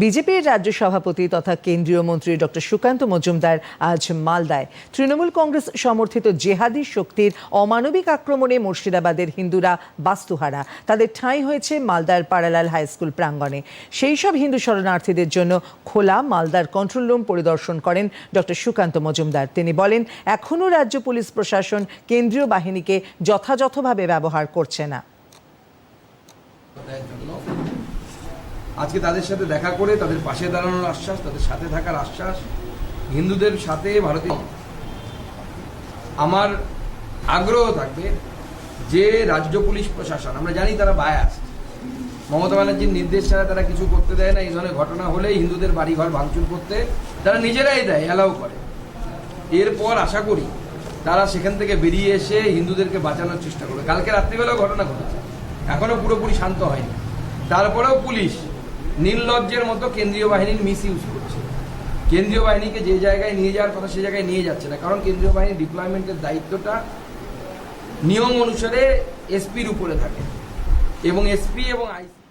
বিজেপির রাজ্য সভাপতি তথা কেন্দ্রীয় মন্ত্রী ডক্টর সুকান্ত মজুমদার আজ মালদায়। তৃণমূল কংগ্রেস সমর্থিত জেহাদি শক্তির অমানবিক আক্রমণে মুর্শিদাবাদের হিন্দুরা বাস্তুহারা। তাদের ঠাঁই হয়েছে মালদার পাড়ালাল হাইস্কুল প্রাঙ্গণে। সেই সব হিন্দু শরণার্থীদের জন্য খোলা মালদার কন্ট্রোল রুম পরিদর্শন করেন ডক্টর সুকান্ত মজুমদার। তিনি বলেন, এখনও রাজ্য পুলিশ প্রশাসন কেন্দ্রীয় বাহিনীকে যথাযথভাবে ব্যবহার করছে না। আজকে তাদের সাথে দেখা করে তাদের পাশে দাঁড়ানোর আশ্বাস, তাদের সাথে থাকার আশ্বাস, হিন্দুদের সাথে ভারতীয়। আমার আগ্রহ থাকবে যে রাজ্য পুলিশ প্রশাসন, আমরা জানি তারা বায়াস মমতা ব্যানার্জির নির্দেশ ছাড়া তারা কিছু করতে দেয় না, এই ধরনের ঘটনা হলেই হিন্দুদের বাড়িঘর ভাঙচুর করতে তারা নিজেরাই দেয় অ্যালাউ করে। এরপর আশা করি তারা সেখান থেকে বেরিয়ে এসে হিন্দুদেরকে বাঁচানোর চেষ্টা করবে। কালকে রাত্রিবেলাও ঘটনা ঘটেছে। এখনও পুরোপুরি শান্ত হয়নি। তারপরেও পুলিশ নির্লজ্জের মতো কেন্দ্রীয় বাহিনীর মিস ইউজ করছে। কেন্দ্রীয় বাহিনীকে যে জায়গায় নিয়ে যাওয়ার কথা সে জায়গায় নিয়ে যাচ্ছে না, কারণ কেন্দ্রীয় বাহিনীর ডিপ্লয়মেন্টের দায়িত্বটা নিয়ম অনুসারে এসপির উপরে থাকে। এবং এসপি এবং আইসি